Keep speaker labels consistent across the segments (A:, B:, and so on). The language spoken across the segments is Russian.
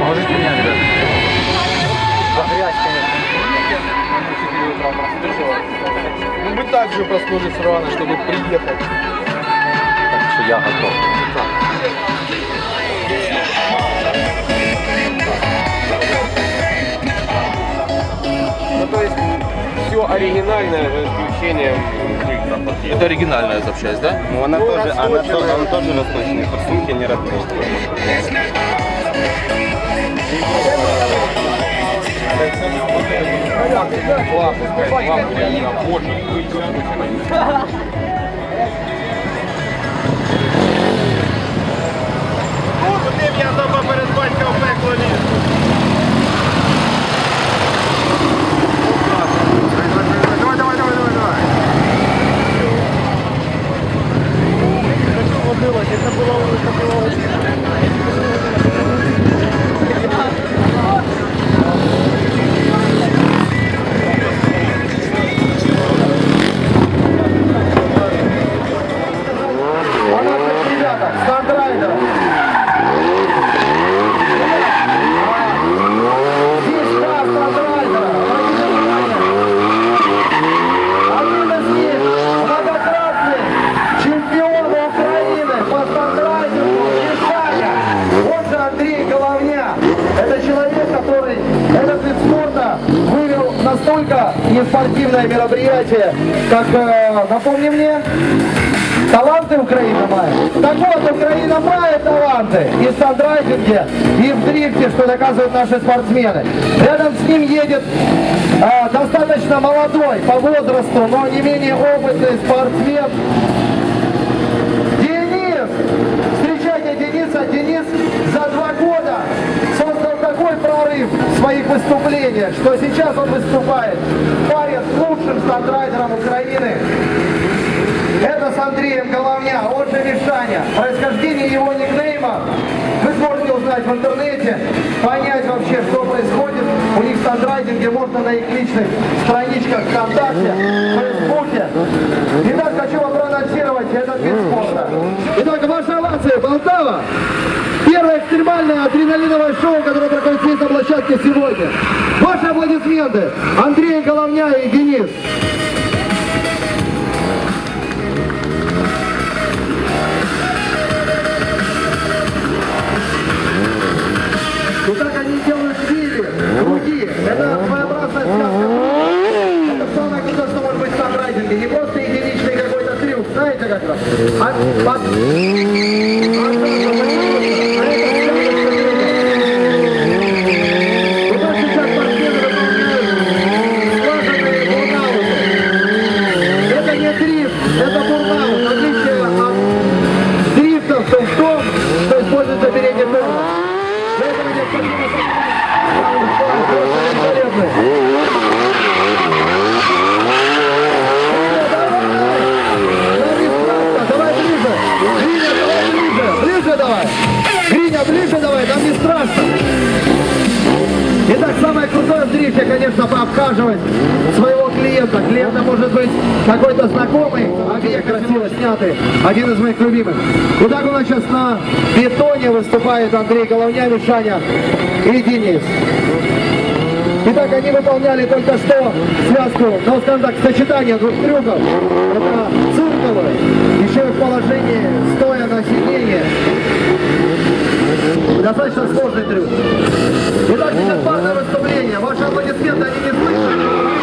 A: положите меня, ребят.
B: Ну мы также проснулись рано, чтобы приехать.
A: Так что я готов.
B: Ну то есть все оригинальное за исключением.
A: Это оригинальная запчасть, да?
C: Ну, она
B: Ну,
C: тоже, она, она тоже расточная, форсунки не родные. Куди б я дома перед батьком пекло ліз? Давай, давай, давай, давай,
D: наши спортсмены. Рядом с ним едет а, достаточно молодой по возрасту, но не менее опытный спортсмен. Денис! Встречайте Дениса. Денис за два года создал такой прорыв в своих выступлениях, что сейчас он выступает паре с лучшим сандрайдером Украины. Это с Андреем Головня, он же Мишаня. Происхождение его никнейма вы сможете узнать в интернете, понять вообще, что происходит. У них в сандрайдинге можно на их личных страничках ВКонтакте, Фейсбуке. Итак, хочу вам проанонсировать этот вид спорта. Итак, ваши овации, Полтава. Первое экстремальное адреналиновое шоу, которое проходит здесь на площадке сегодня. Ваши аплодисменты. Андрей Головня и Денис. Дрифте, конечно, пообхаживать своего клиента. Клиента может быть какой-то знакомый, а красиво снятый. Один из моих любимых. Итак, у нас сейчас на бетоне выступает Андрей Головня, Мишаня и Денис. Итак, они выполняли только что связку, ну, скажем так, сочетание двух трюков. Это цирковый, еще и в положении стоя на сиденье. Достаточно сложный трюк. Итак, сейчас парное выступление. Ваши аплодисменты, они не слышат.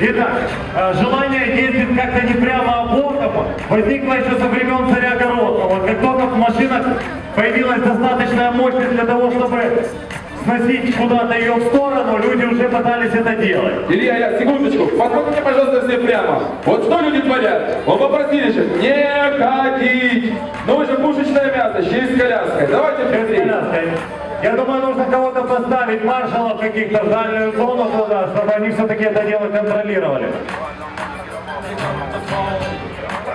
E: Э, желание ездить как-то не прямо, а боком возникло еще со времен царя Городного. Вот как только в машинах появилась достаточная мощность для того, чтобы сносить куда-то ее в сторону, люди уже пытались это делать.
F: Илья, я, секундочку, посмотрите, пожалуйста, все прямо. Вот что люди творят? Он попросили же не ходить. Ну вы же пушечное мясо, еще и с коляской. Давайте быстрее.
E: Коляской. Я думаю, нужно кого-то поставить, маршалов каких-то в дальнюю зону туда, чтобы они все-таки это дело контролировали.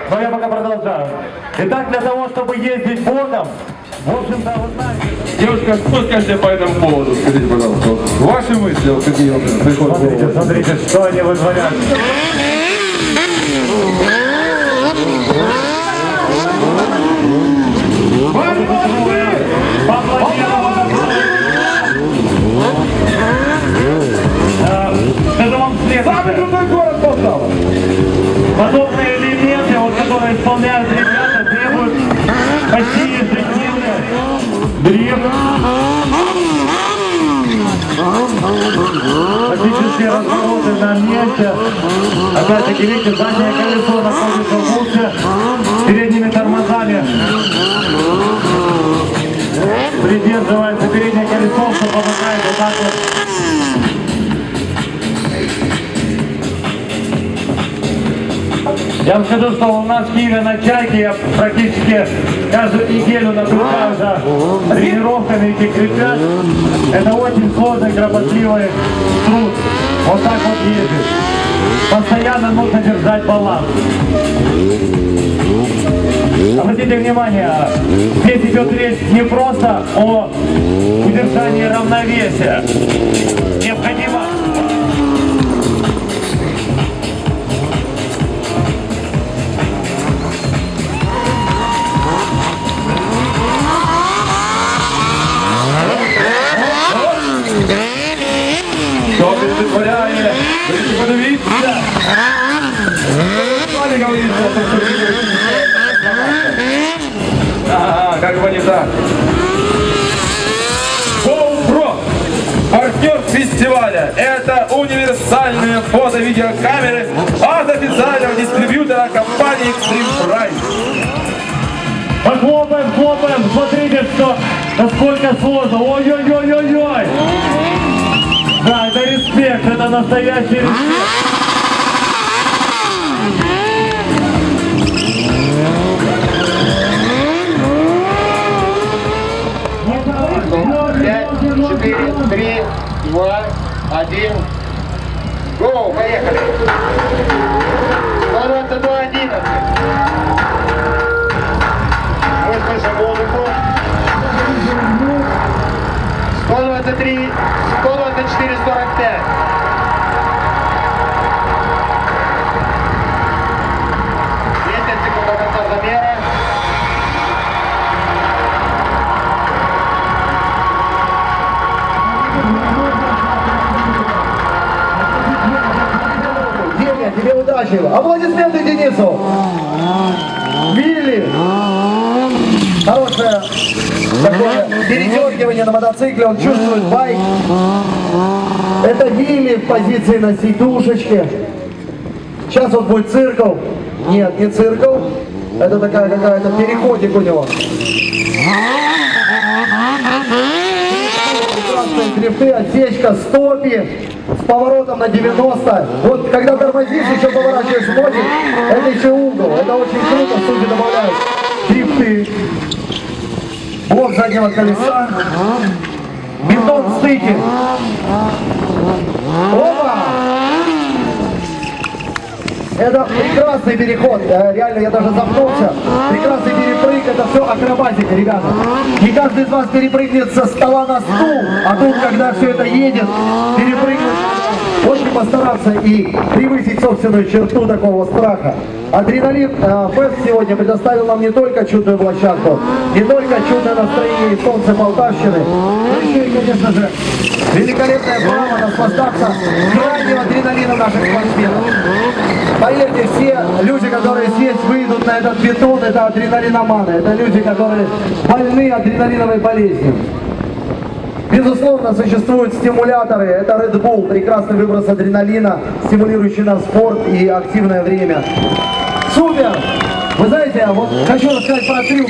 E: Но я пока продолжаю. Итак, для того, чтобы ездить боком, в общем-то, вы знаете...
F: Девушка, что скажете по этому поводу? Скажите, пожалуйста. Ваши мысли, вот какие вам приходят
E: Смотрите, смотрите, что они вытворяют. Скажу Подобные элементы, вот, которые исполняют ребята, требуют почти ежедневных дрифт. Фактически развороты на месте. Опять-таки, видите, заднее колесо находится в с передними тормозами. Придерживается переднее колесо, что помогает вот так вот Я вам скажу, что у нас в Киеве на Чайке я практически каждую неделю наблюдаю за тренировками этих ребят. Это очень сложный, кропотливый труд. Вот так вот ездить. Постоянно нужно держать баланс. Обратите внимание, здесь идет речь не просто о удержании равновесия.
F: Що ти витворяє? Ви тільки подивіться. Вами говорится, что Ага, как бы не так. GoPro, партнер фестиваля. Это универсальные фото-видеокамеры от официального дистрибьютора компании Extreme Price.
E: Похлопаем, хлопаем, смотрите, что, насколько сложно. Ой-ой-ой-ой-ой. Респект, это настоящий респект.
D: Четыре, три, два, один. Гоу, поехали. 122, 11. Мы слышим музыку. 123, 124, 45. Тебе удачи. Аплодисменты Денису. Вилли. Хорошее такое передергивание на мотоцикле. Он чувствует байк. Это Вилли в позиции на сидушечке. Сейчас вот будет циркл. Нет, не циркл. Это такая какая-то переходик у него. Прекрасные дрифты, отсечка, стопи с поворотом на 90. Вот когда тормозишь, еще поворачиваешь ноги, это еще угол. Это очень круто, судьи добавляют дрифты. Блок заднего колеса. Бетон в стыке. Опа! Это прекрасный переход, Э, реально я даже запнулся. Прекрасный перепрыг, это все акробатика, ребята. Не каждый из вас перепрыгнет со стола на стул, а тут, когда все это едет, перепрыгнуть очень постараться и превысить собственную черту такого страха. Адреналин э, Фест сегодня предоставил нам не только чудную площадку, не только чудное настроение и солнце Полтавщины, но еще и, конечно же, великолепное право наслаждаться крайним адреналином наших спортсменов. Поверьте, все люди, которые здесь выйдут на этот бетон, это адреналиноманы. Это люди, которые больны адреналиновой болезнью. Безусловно, существуют стимуляторы. Это Red Bull, прекрасный выброс адреналина, стимулирующий на спорт и активное время. Супер! Вы знаете, вот хочу рассказать про трюк.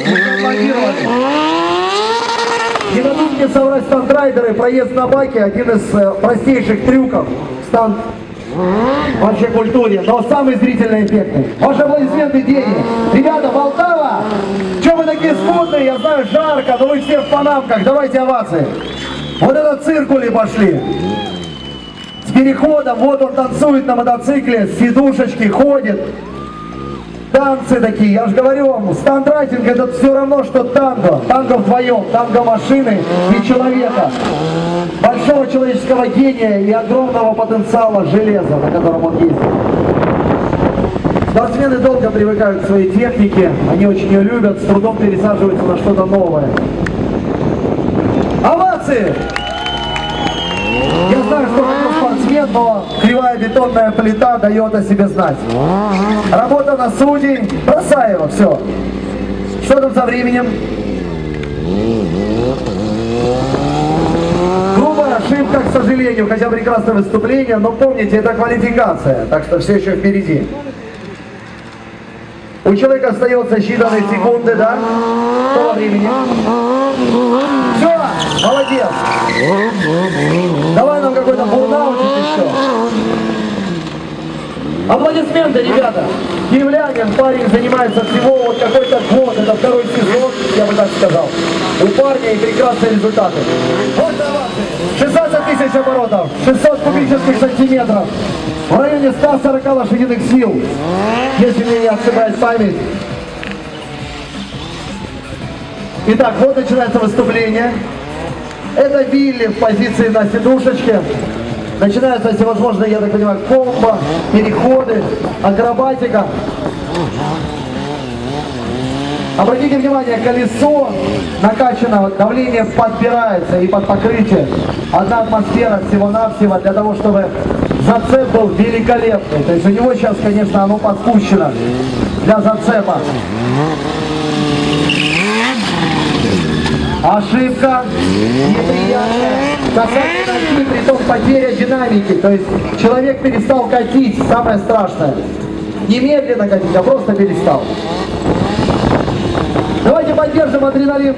D: Не дадут мне соврать стандрайдеры, проезд на баке, один из э, простейших трюков. Стант вообще культуре, но самый зрительный эффектный. Ваши аплодисменты деньги. Ребята, Полтава, что вы такие скудные, я знаю, жарко, но вы все в панамках, давайте овации. Вот это циркули пошли. С переходом, вот он танцует на мотоцикле, с сидушечки ходит. Танцы такие, я же говорю вам, стандрайтинг это все равно, что танго. Танго вдвоем, танго машины и человека. Большого человеческого гения и огромного потенциала железа, на котором он ездит. Спортсмены долго привыкают к своей технике, они очень ее любят, с трудом пересаживаются на что-то новое. Овации! Я знаю, что вы спортсмен, но кривая бетонная плита дает о себе знать. Работа на судей, бросай его, все. Что там со временем? Грубая ошибка, к сожалению, хотя прекрасное выступление, но помните, это квалификация, так что все еще впереди. У человека остается считанные секунды, да? Что во времени? Все, молодец. Давай нам какой-то бурнаут еще. Аплодисменты, ребята. Киевлянин, парень занимается всего вот какой-то год, это второй сезон, я бы так сказал. У парня и прекрасные результаты. Вот давайте. 16 тысяч оборотов, 600 кубических сантиметров, в районе 140 лошадиных сил, если мне не ошибает память. Итак, вот начинается выступление. Это Вилли в позиции на сидушечке. Начинаются всевозможные, я так понимаю, комбо, переходы, акробатика. Обратите внимание, колесо накачано, давление подбирается и под покрытие. Одна атмосфера всего-навсего для того, чтобы зацеп был великолепный. То есть у него сейчас, конечно, оно подпущено для зацепа. Ошибка неприятная. Касательно ноги, при том потеря динамики. То есть человек перестал катить, самое страшное. Немедленно катить, а просто перестал. Давайте поддержим адреналин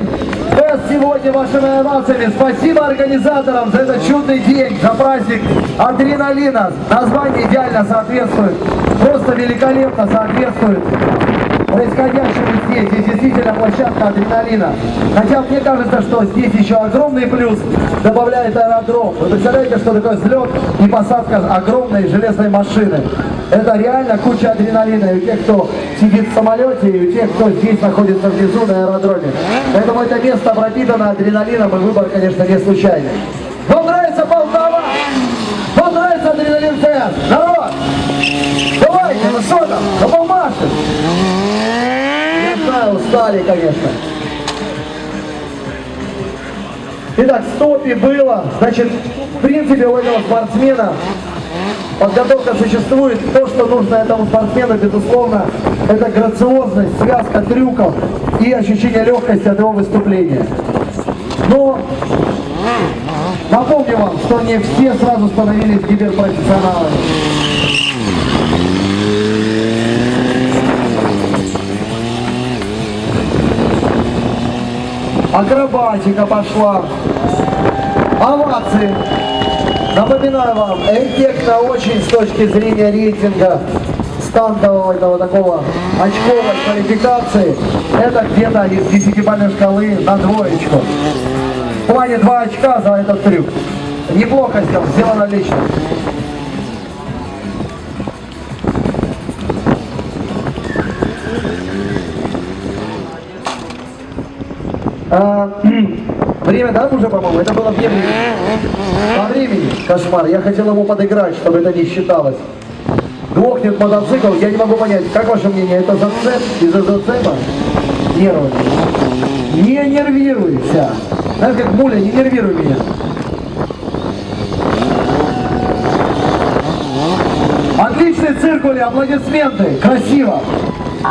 D: Фест сегодня вашими овациями. Спасибо организаторам за этот чудный день, за праздник адреналина. Название идеально соответствует, просто великолепно соответствует происходящему здесь. Здесь действительно площадка адреналина. Хотя мне кажется, что здесь еще огромный плюс добавляет аэродром. Вы представляете, что такое взлет и посадка огромной железной машины? Это реально куча адреналина и у тех, кто сидит в самолете, и у тех, кто здесь находится внизу на аэродроме. Поэтому это место пропитано адреналином, и выбор, конечно, не случайный. Вам нравится Полтава? Вам нравится адреналин фест? Народ! Давайте, ну что устали, конечно. Итак, стопи было. Значит, в принципе, у этого спортсмена подготовка существует. То, что нужно этому спортсмену, безусловно, это грациозность, связка трюков и ощущение легкости от его выступления. Но напомню вам, что не все сразу становились гиперпрофессионалами. Акробатика пошла. Овации. Напоминаю вам, эффектно очень с точки зрения рейтинга стандового этого такого очковой квалификации. Это где-то из десятибалльной шкалы на двоечку. В плане 2 очка за этот трюк. Неплохо сделано, сделано лично. А, время, да, уже, по-моему? Это было времени. По времени, кошмар. Я хотел ему подыграть, чтобы это не считалось. Глохнет мотоцикл, я не могу понять, как ваше мнение, это зацеп из-за зацепа? Нервы. Не нервируйся. Знаешь, как муля, не нервируй меня. Отличный циркуль, аплодисменты, красиво.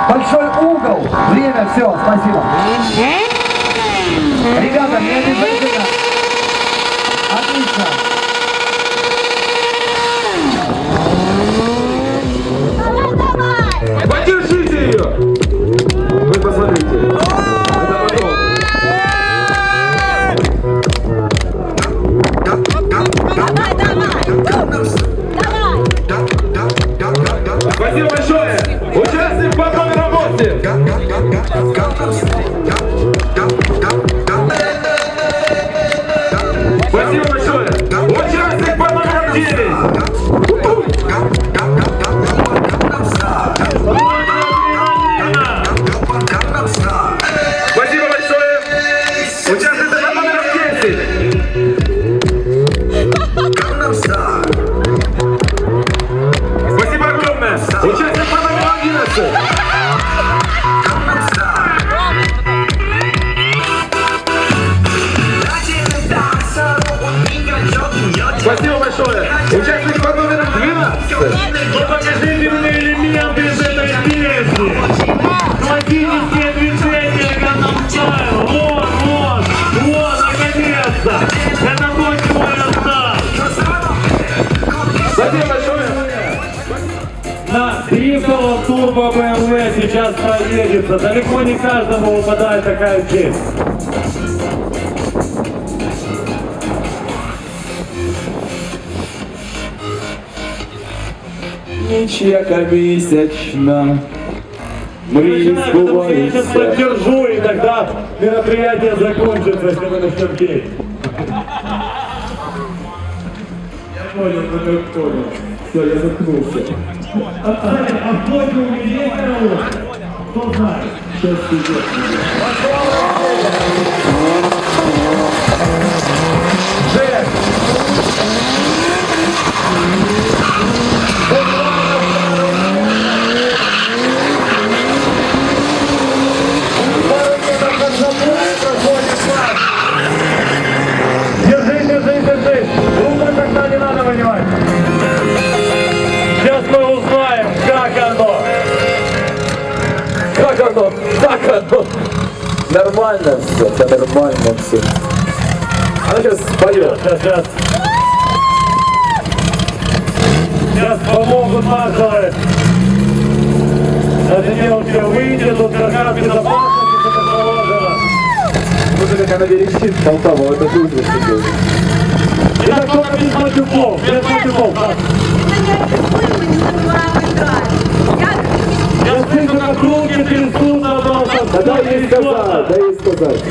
D: Большой угол, время, все, спасибо. Ребята, не
F: Спасибо большое! Участник по номеру 12!
E: Ну покажите мне элементы из этой песни. Классические движения Gangnam Style. Вот, вот, вот, наконец-то. Это то, чего я ждал.
F: Спасибо большое!
E: На дрифтовом турбо BMW сейчас проедется. Далеко не каждому выпадает такая честь.
F: Ничья месячна.
E: Начинаем, потому что я сейчас поддержу, и тогда мероприятие закончится, если мы начнем петь. Я понял, как понял. Все, я заткнулся. А, Кстати, а есть караоке? Кто знает? Сейчас идет. Держи, Как оно?
F: Нормально все, это нормально все. Она сейчас споет.
E: Сейчас, сейчас. Сейчас помогут маршалы. Разделки выйдет, тут каркас безопасности, все как положено.
F: Слушай, как она верещит, Полтава, это круто себе.
E: Итак, только без матюков, без матюков. Так.
G: Это не рисуем, мы не забываем играть. Я
E: Я слышу, как трясутся просто.
F: Да дай ей сказать, дай ей сказать.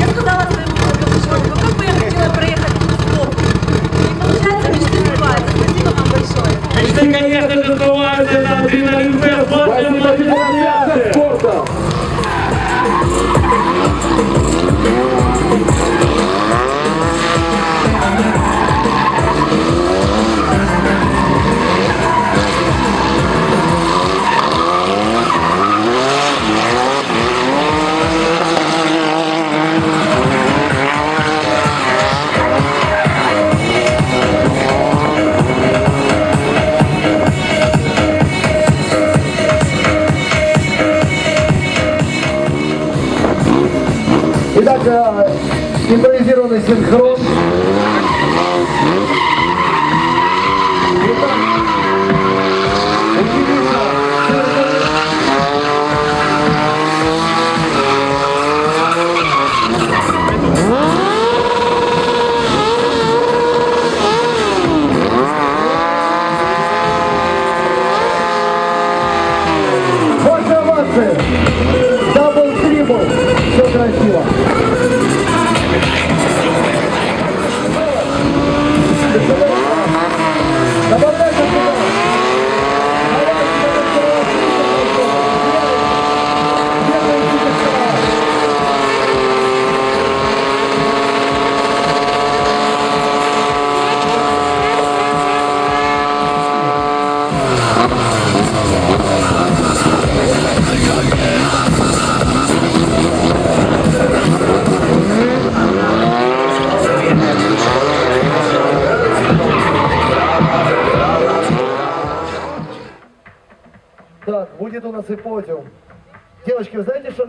G: Я сказала своему продюсеру, как бы я хотела проехать в Московку. И получается, мечты сбываются. Спасибо вам большое.
E: Мечты, конечно же, сбываются на адреналин фест.
F: Спасибо, спорта.
D: Ваши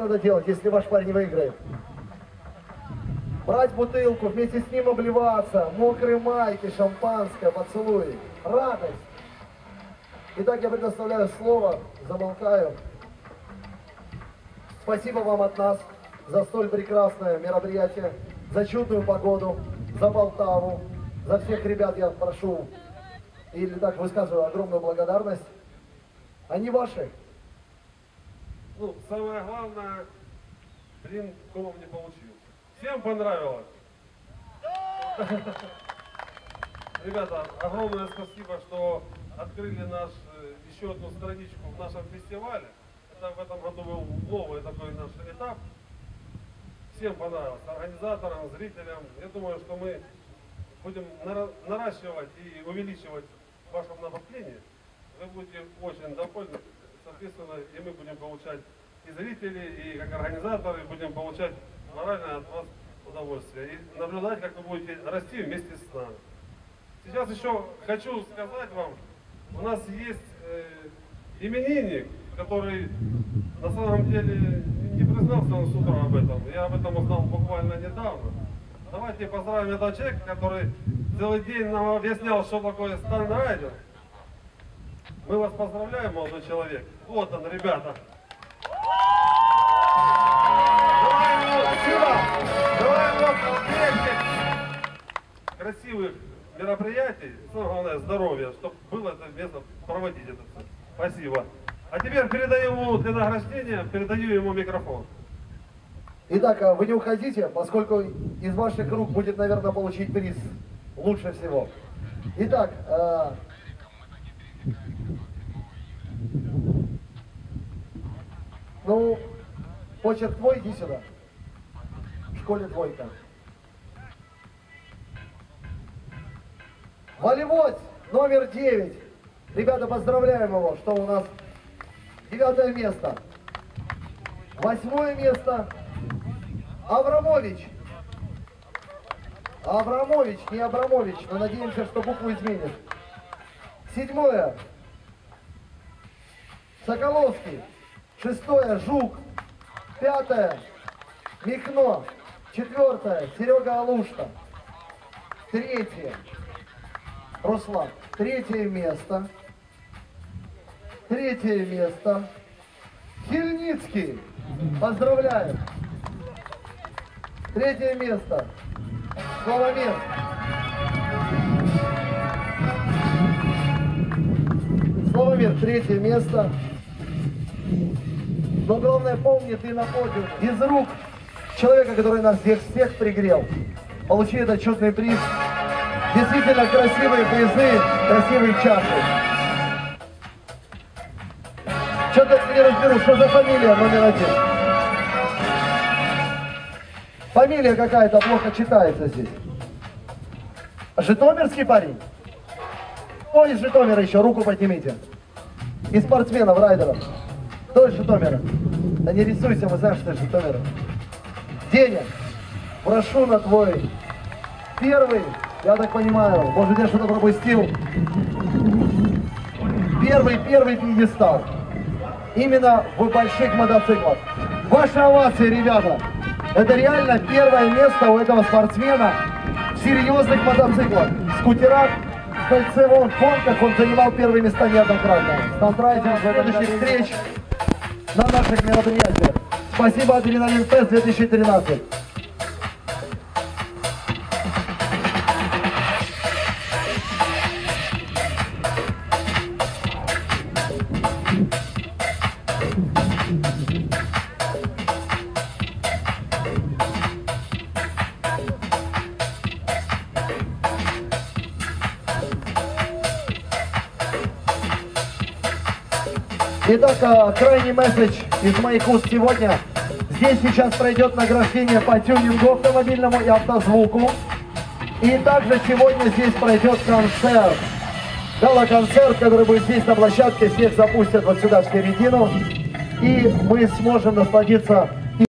D: надо делать, если ваш парень выиграет? брать бутылку, вместе с ним обливаться, мокрые майки, шампанское, поцелуй, радость. Итак, я предоставляю слово, замолкаю. Спасибо вам от нас за столь прекрасное мероприятие, за чудную погоду, за Полтаву, за всех ребят я прошу, или так высказываю огромную благодарность. Они ваши.
A: Ну, самое главное, блин, колом не получился. Всем понравилось? Ребята, огромное спасибо, что открыли наш, э, еще одну страничку в нашем фестивале. Это в этом году был новый такой наш этап. Всем понравилось, организаторам, зрителям. Я думаю, что мы будем нара- наращивать и увеличивать в вашем направлении. Вы будете очень довольны. Соответственно, и мы будем получать и зрители, и как организаторы будем получать моральное от вас удовольствие. И наблюдать, как вы будете расти вместе с нами. Сейчас еще хочу сказать вам, у нас есть э, именинник, который на самом деле не признался он с утра об этом. Я об этом узнал буквально недавно. Давайте поздравим этого человека, который целый день нам объяснял, что такое стандрайдер. Мы вас поздравляем, молодой человек. Вот он, ребята. Желаем вам успехов, красивых мероприятий, самое главное здоровья, чтобы было это место проводить это все. Спасибо. А теперь передаю ему для награждения, передаю ему микрофон.
D: Итак, а вы не уходите, поскольку из ваших рук будет, наверное, получить приз лучше всего. Итак, ну, почерк твой, иди сюда. В школе двойка. Волеводь, номер 9. Ребята, поздравляем его, что у нас девятое место. Восьмое место. Аврамович. Аврамович, не Абрамович, но надеемся, что букву изменишь. Седьмое. Соколовский. Шестое. Жук. Пятое. Михно. Четвертое. Серега Алушта. Третье. Руслан. Третье место. Третье место. Хильницкий. Поздравляю. Третье место. Слово мир. Слово мир. Третье место. Но главное помни, ты на подиуме. Из рук человека, который нас всех, всех пригрел. Получи этот чудный приз. Действительно красивые призы, красивые чаши. Что-то не разберу, что за фамилия номер один. Фамилия какая-то плохо читается здесь. Житомирский парень? Кто из Житомира еще? Руку поднимите. Из спортсменов, райдеров. Кто из Житомира? Да не рисуйся, мы знаем, что из Житомира. Деня, прошу на твой первый, я так понимаю, может я что-то пропустил. Первый, первый пьедестал. Именно в больших мотоциклах. Ваши овации, ребята. Это реально первое место у этого спортсмена в серьезных мотоциклах. Скутерах, в кольцевом гонках он занимал первые места неоднократно. Стандрайзер следующих встреч на наших мероприятиях. Спасибо, Адреналин Фест 2013. Итак, а, крайний месседж из моих уст сегодня. Здесь сейчас пройдет награждение по тюнингу автомобильному и автозвуку. И также сегодня здесь пройдет концерт. Гала-концерт, который будет здесь на площадке. Всех запустят вот сюда в середину. И мы сможем насладиться